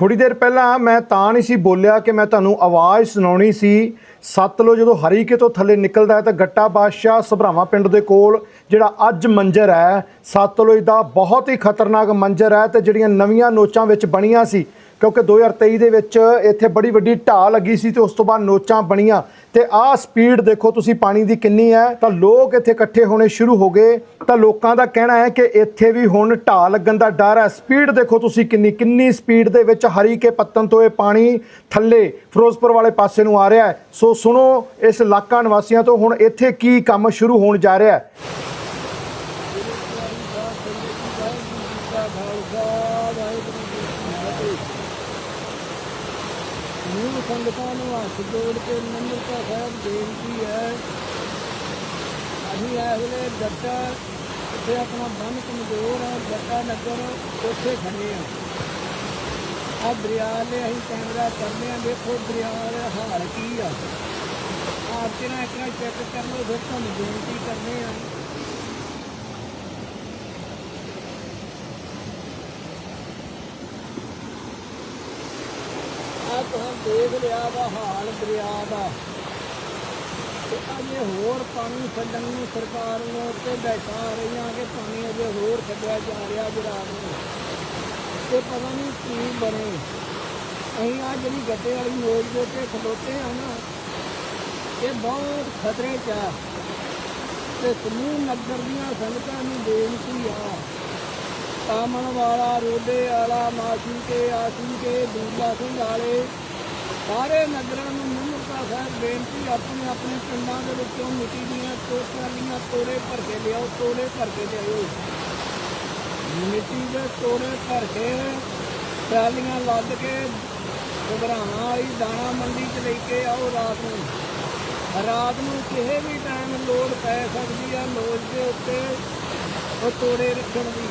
ਥੋੜੀ ਦੇਰ ਪਹਿਲਾਂ ਮੈਂ ਤਾਂ ਨਹੀਂ ਸੀ ਬੋਲਿਆ ਕਿ ਮੈਂ ਤੁਹਾਨੂੰ ਆਵਾਜ਼ ਸੁਣਾਉਣੀ ਸੀ। ਸਤਲੁਜ ਜਦੋਂ ਹਰੀਕੇ ਤੋਂ ਥੱਲੇ ਨਿਕਲਦਾ ਹੈ ਤਾਂ ਗੱਟਾ ਬਾਦਸ਼ਾਹ ਸਭਰਾਵਾਂ ਪਿੰਡ ਦੇ ਕੋਲ, ਜਿਹੜਾ ਅੱਜ ਮੰਜ਼ਰ ਹੈ ਸਤਲੁਜ ਦਾ ਬਹੁਤ ਹੀ ਖਤਰਨਾਕ ਮੰਜ਼ਰ ਹੈ ਤੇ ਜਿਹੜੀਆਂ ਨਵੀਆਂ ਨੋਚਾਂ ਵਿੱਚ ਬਣੀਆਂ ਸੀ। ਕਿਉਂਕਿ 2023 ਦੇ ਵਿੱਚ ਇੱਥੇ ਬੜੀ ਵੱਡੀ ਢਾਹ ਲੱਗੀ ਸੀ ਤੇ ਉਸ ਤੋਂ ਬਾਅਦ ਨੋਚਾਂ ਬਣੀਆਂ। ਤੇ ਆਹ ਸਪੀਡ ਦੇਖੋ ਤੁਸੀਂ ਪਾਣੀ ਦੀ ਕਿੰਨੀ ਹੈ। ਤਾਂ ਲੋਕ ਇੱਥੇ ਇਕੱਠੇ ਹੋਣੇ ਸ਼ੁਰੂ ਹੋ ਗਏ। ਤਾਂ ਲੋਕਾਂ ਦਾ ਕਹਿਣਾ ਹੈ ਕਿ ਇੱਥੇ ਵੀ ਹੁਣ ਢਾਹ ਲੱਗਣ ਦਾ ਡਰ ਹੈ। ਸਪੀਡ ਦੇਖੋ ਤੁਸੀਂ ਕਿੰਨੀ ਕਿੰਨੀ ਸਪੀਡ ਦੇ ਵਿੱਚ ਹਰੀ ਕੇ ਪੱਤਨ ਤੋਂ ਇਹ ਪਾਣੀ ਥੱਲੇ ਫਿਰੋਜ਼ਪੁਰ ਵਾਲੇ ਪਾਸੇ ਨੂੰ ਆ ਰਿਹਾ ਹੈ। ਸੋ ਸੁਣੋ, ਇਸ ਇਲਾਕਾ ਨਿਵਾਸੀਆਂ ਤੋਂ ਹੁਣ ਇੱਥੇ ਕੀ ਕੰਮ ਸ਼ੁਰੂ ਹੋਣ ਜਾ ਰਿਹਾ ਹੈ। ਸੰਗਤਾਂ ਨੂੰ ਹੱਥ ਜੋੜ ਕੇ ਨਮਰਤਾ ਸਾਹਿਬ ਬੇਨਤੀ ਹੈ ਅਸੀਂ ਇਸ ਵੇਲੇ ਜੱਟਾ ਇੱਥੇ ਆਪਣਾ ਮਨ ਕਮਜ਼ੋਰ ਹੈ ਜੱਟਾ ਨਗਰ ਉੱਥੇ ਖੜੇ ਆ ਆ ਦਰਿਆ ਦੇ ਅਸੀਂ ਕੈਮਰਾ ਕਰਦੇ ਆ ਦੇਖੋ ਦਰਿਆ ਦਾ ਹਾਲ ਕੀ ਆ ਆਪ ਤੇ ਨਾ ਇੱਕ ਨਾ ਚੈੱਕ ਕਰ ਲਓ, ਫਿਰ ਤੁਹਾਨੂੰ ਬੇਨਤੀ ਕਰਦੇ ਆ। ਆ ਦੇਖ ਲਿਆ ਵਾ, ਹਾਲ ਦਰਿਆ ਦਾ। ਤੇ ਅਜੇ ਹੋਰ ਪਾਣੀ ਛੱਡਣ ਨੂੰ ਸਰਕਾਰ ਨੂੰ ਤੇ ਬੈਠਾ ਰਹੀਆਂ ਕਿ ਪਾਣੀ ਅਜੇ ਹੋਰ ਛੱਡਿਆ ਜਾ ਰਿਹਾ ਜਿਹੜਾ ਨੂੰ ਤੇ ਪਤਾ ਨਹੀਂ ਕੀ ਬਣੇ। ਅਸੀਂ ਆ ਜਿਹੜੀ ਗੱਡੇ ਵਾਲੀ ਨੋਕ ਦੇ ਉੱਤੇ ਖਲੋਤੇ ਆ ਨਾ, ਇਹ ਬਹੁਤ ਖਤਰੇ 'ਚ ਆ। ਤੇ ਸਮੂਹ ਨਗਰ ਦੀਆਂ ਸੰਗਤਾਂ ਨੂੰ ਬੇਨਤੀ ਕਾਮਣ ਵਾਲਾ, ਰੋਡੇ ਵਾਲਾ, ਮਾਸੀ ਕੇ, ਆਸੀ ਕੇ ਦੂਲਾ ਸਿੰਘ ਵਾਲੇ। ਸਾਰੇ ਨਗਰਾਂ ਨੂੰ ਨਿਮਰਤਾ ਸਾਹਿਬ ਬੇਨਤੀ, ਆਪਣੇ ਆਪਣੇ ਪਿੰਡਾਂ ਦੇ ਵਿੱਚੋਂ ਮਿੱਟੀ ਦੀਆਂ ਟੋਕਰੀਆਂ ਤੋੜੇ ਭਰ ਕੇ ਲਿਆਓ, ਤੋੜੇ ਭਰ ਕੇ ਲਿਆਓ ਮਿੱਟੀ ਦੇ ਤੋੜੇ ਭਰ ਕੇ ਟਰਾਲੀਆਂ ਲੱਦ ਕੇ ਘਬਰਾਣਾ ਵਾਲੀ ਦਾਣਾ ਮੰਡੀ 'ਚ ਲੈ ਕੇ ਆਓ ਰਾਤ ਨੂੰ। ਰਾਤ ਨੂੰ ਕਿਸੇ ਵੀ ਟਾਈਮ ਲੋੜ ਪੈ ਸਕਦੀ ਆ, ਲੋੜ ਦੇ ਉੱਤੇ ਉਹ ਤੋੜੇ ਰੱਖਣ ਦੀ।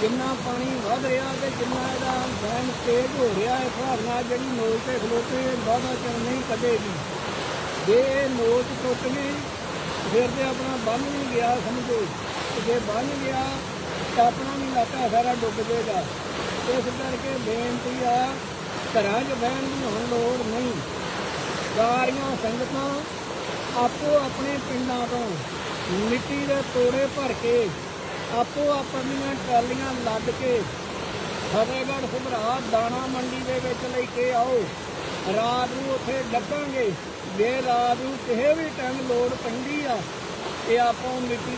ਜਿੰਨਾ ਪਾਣੀ ਵੱਧ ਰਿਹਾ ਤੇ ਜਿੰਨਾ ਇਹਦਾ ਬੈਨ ਤੇਜ਼ ਹੋ ਰਿਹਾ ਹੈ ਹਿਸਾਬ ਨਾਲ ਜਿਹੜੀ ਨੋਚ ਤੇ ਖਲੋਤੇ ਵਾਧਾ ਚਿਰ ਨਹੀਂ ਕੱਢੇਗੀ? ਜੇ ਇਹ ਨੋਚ ਟੁੱਟ ਗਈ, ਫਿਰ ਤੇ ਆਪਣਾ ਬੰਨ ਨਹੀਂ ਗਿਆ ਸਮਝੋ। ਜੇ ਬੰਨ ਗਿਆ, ਤਾਂ ਆਪਣਾ ਵੀ ਇਲਾਕਾ ਸਾਰਾ ਡੁੱਬ ਜਾਏਗਾ। ਇਸ ਕਰਕੇ ਬੇਨਤੀ ਆ, ਘਰਾਂ 'ਚ ਬਹਿਣ ਦੀ ਹੁਣ ਲੋੜ ਨਹੀਂ। ਸਾਰੀਆਂ ਸੰਗਤਾਂ ਆਪੋ ਆਪਣੇ ਪਿੰਡਾਂ ਤੋਂ ਮਿੱਟੀ ਦੇ ਤੋੜੇ ਭਰ ਕੇ ਆਪੋ ਆਪਣੀਆਂ ਟਰਾਲੀਆਂ ਲੱਦ ਕੇ ਫਤਿਹਗੜ੍ਹ ਸੁਭਰਾ ਦਾਣਾ ਮੰਡੀ ਦੇ ਵਿੱਚ ਲੈ ਕੇ ਆਓ। ਰਾਤ ਨੂੰ ਉੱਥੇ ਲੱਗਾਂਗੇ ਜੇ ਰਾਤ ਨੂੰ ਕਿਸੇ ਵੀ ਟਾਈਮ ਲੋੜ ਪੈਂਦੀ ਆ, ਇਹ ਆਪਾਂ ਮਿੱਟੀ